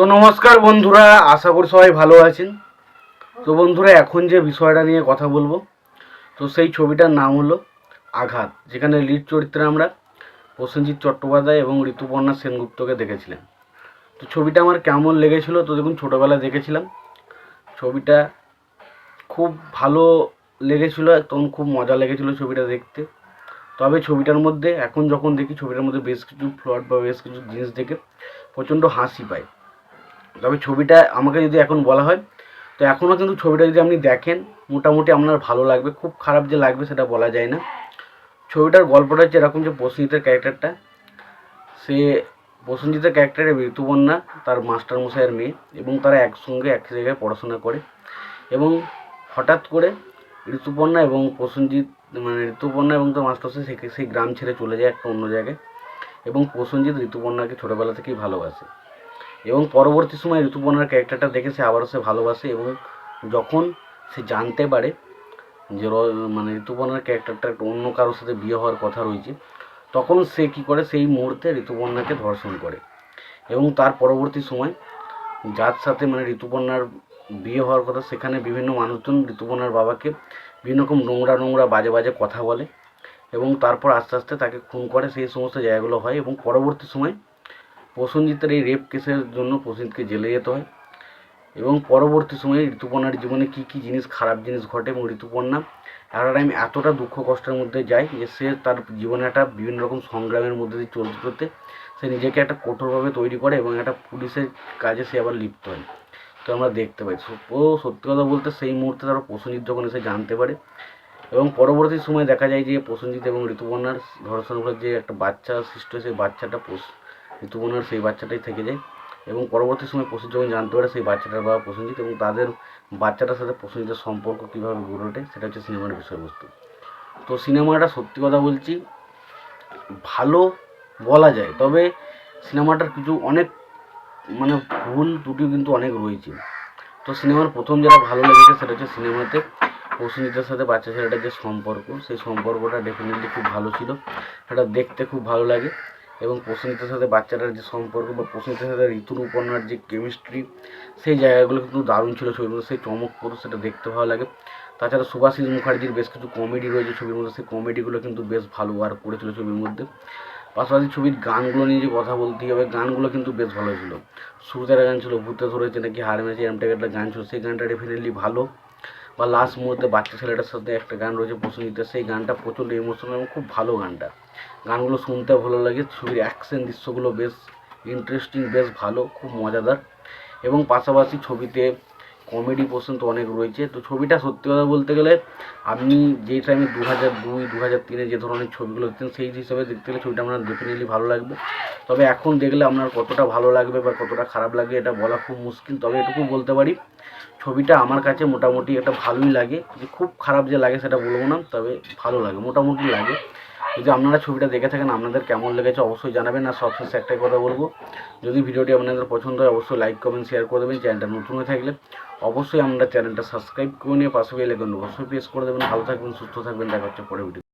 তো নমস্কার বন্ধুরা, আশা করি সবাই ভালো আছেন। তো বন্ধুরা, এখন যে বিষয়টা নিয়ে কথা বলব, তো সেই ছবিটার নাম হলো আঘাত, যেখানে লিড চরিত্রে আমরা প্রসেনজিৎ চট্টোপাধ্যায় এবং ঋতুপর্ণা সেনগুপ্তকে দেখেছিলাম। তো ছবিটা আমার কেমন লেগেছিল তো দেখুন ছোটোবেলায় দেখেছিলাম। ছবিটা খুব ভালো লেগেছিল তখন খুব মজা লেগেছিল ছবিটা দেখতে। তবে ছবিটার মধ্যে, এখন যখন দেখি, ছবিটার মধ্যে বেশ কিছু ফ্লট বা বেশ কিছু জিনিস দেখে প্রচণ্ড হাসি পায়। তবে ছবিটা আমাকে যদি এখন বলা হয়, তো এখনও কিন্তু ছবিটা যদি আপনি দেখেন, মোটামুটি আপনার ভালো লাগবে। খুব খারাপ যে লাগবে সেটা বলা যায় না। ছবিটার গল্পটা হচ্ছে এরকম যে প্রসেনজিতের ক্যারেক্টারটা। সে প্রসেনজিতের ক্যারেক্টারে ঋতুপর্ণা, তার মাস্টারমশাইয়ের মেয়ে এবং তারা একসঙ্গে এক জায়গায় পড়াশোনা করে। এবং হঠাৎ করে ঋতুপর্ণা এবং প্রসেনজিৎ মানে ঋতুপর্ণা এবং তার মাস্টারমশাই সেই সেই গ্রাম ছেড়ে চলে যায় একটা অন্য জায়গায়। এবং প্রসেনজিৎ ঋতুপর্ণাকে ছোটোবেলা থেকেই ভালোবাসে। এবং পরবর্তী সময় ঋতুপর্ণার ক্যারেক্টারটা দেখে সে আবারও সে ভালোবাসে এবং যখন সে জানতে পারে যে মানে ঋতুপর্ণার ক্যারেক্টারটা একটা অন্য কারোর সাথে বিয়ে হওয়ার কথা রয়েছে, তখন সে কী করে? সেই মুহূর্তে ঋতুপর্ণাকে ধর্ষণ করে। এবং তার পরবর্তী সময় যার সাথে মানে ঋতুপর্ণার বিয়ে হওয়ার কথা, সেখানে বিভিন্ন মানুষজন ঋতুপর্ণার বাবাকে বিভিন্ন রকম নোংরা নোংরা বাজে বাজে কথা বলে এবং তারপর আস্তে আস্তে তাকে খুন করে। সেই সমস্ত জায়গাগুলো হয় এবং পরবর্তী সময় প্রসেনজিতের এই রেপ কেসের জন্য প্রসেনজিৎকে জেলে যেতে হয় এবং পরবর্তী সময়ে ঋতুপর্ণার জীবনে কী কী জিনিস খারাপ জিনিস ঘটে এবং ঋতুপর্ণা একটা টাইম এতটা দুঃখ কষ্টের মধ্যে যায় যে সে তার জীবনে একটা বিভিন্ন রকম সংগ্রামের মধ্যে দিয়ে চলতে চলতে সে নিজেকে একটা কঠোরভাবে তৈরি করে এবং একটা পুলিশের কাজে সে আবার লিপ্ত হয়। তো আমরা দেখতে পাই। ও সত্যি কথা বলতে সেই মুহূর্তে তারা প্রসেনজিৎ যখন এসে জানতে পারে এবং পরবর্তী সময় দেখা যায় যে প্রসেনজিৎ এবং ঋতুপর্ণার ধর্ষণ যে একটা বাচ্চা সৃষ্টি হয়, সেই বাচ্চাটা প্রস- ঋতুপর্ণার সেই বাচ্চাটাই থেকে যায়। এবং পরবর্তী সময় প্রসেনজিৎ যখন জানতে পারে সেই বাচ্চাটার বাবা প্রসেনজিৎ এবং তাদের বাচ্চাটার সাথে প্রসেনজিতের সম্পর্ক কীভাবে গড়ে ওঠে সেটা হচ্ছে সিনেমার বিষয়বস্তু। তো সিনেমাটা সত্যি কথা বলছি, ভালো বলা যায়, তবে সিনেমাটার কিছু অনেক মানে ভুল ত্রুটিও কিন্তু অনেক রয়েছে। তো সিনেমার প্রথম যেটা ভালো লেগেছে সেটা হচ্ছে সিনেমাতে প্রসেনজিতের সাথে বাচ্চা ছেলেটার যে সম্পর্ক, সেই সম্পর্কটা ডেফিনেটলি খুব ভালো ছিল। সেটা দেখতে খুব ভালো লাগে। এবং প্রসেনজিতের সাথে বাচ্চাটার যে সম্পর্ক বা প্রসেনজিতের সাথে ঋতুর উপন্যার যে কেমিস্ট্রি সেই জায়গাগুলো কিন্তু দারুণ ছিল ছবির মধ্যে। সেই চমকপ্রদ সেটা দেখতে ভালো লাগে। তাছাড়া সুভাষিস মুখার্জির বেশ কিছু কমেডি রয়েছে ছবির মধ্যে। সেই কমেডিগুলো কিন্তু বেশ ভালো ওয়ার্ক করেছিল ছবির মধ্যে। পাশাপাশি ছবির গানগুলো নিয়ে যে কথা বলতেই হবে, গানগুলো কিন্তু বেশ ভালো ছিল। শুরুতে গান ছিল, ভূতে ধরেছে নাকি হার মেরেছে, এরম টাইপের একটা গান ছিল। সেই গানটা ডেফিনেটলি ভালো। বা লাস্ট মুহূর্তে বাচ্চা ছেলেটার সাথে একটা গান রয়েছে প্রসঙ্গিতা, সেই গানটা প্রচণ্ড ইমোশনাল এবং খুব ভালো গানটা। গানগুলো শুনতে ভালো লাগে, ছবির অ্যাকশন দৃশ্যগুলো বেশ ইন্টারেস্টিং বেশ ভালো, খুব মজাদার। এবং পাশাপাশি ছবিতে কমেডি পোর্শন তো অনেক রয়েছে। তো ছবিটা সত্যি কথা বলতে গেলে, আপনি যেই টাইমে দু হাজার দুই দু হাজার তিনে যে ধরনের ছবিগুলো দেখতেন সেই হিসাবে দেখতে গেলে ছবিটা আপনার ডেফিনেটলি ভালো লাগবে। তবে এখন দেখলে আপনার কতটা ভালো লাগবে বা কতটা খারাপ লাগবে, এটা বলা খুব মুশকিল। তবে এটুকু বলতে পারি, ছবিটা আমার কাছে মোটামুটি একটা ভালোই লাগে। যে খুব খারাপ যে লাগে সেটা বলব না, তবে ভালো লাগে, মোটামুটি লাগে। যদি আপনারা ছবিটা দেখে থাকেন, আপনাদের কেমন লেগেছে অবশ্যই জানাবেন আর সবশেষে একটাই কথা বলব। যদি ভিডিওটি আপনাদের পছন্দ হয়, অবশ্যই লাইক কমেন্ট শেয়ার করে দেবেন। চ্যানেলটা নতুন হয়ে থাকলে অবশ্যই আপনারা চ্যানেলটা সাবস্ক্রাইব করে নিয়ে পাশে বেল আইকন অবশ্যই প্রেস করে দেবেন। ভালো থাকবেন, সুস্থ থাকবেন। দেখা হচ্ছে পরে ভিডিও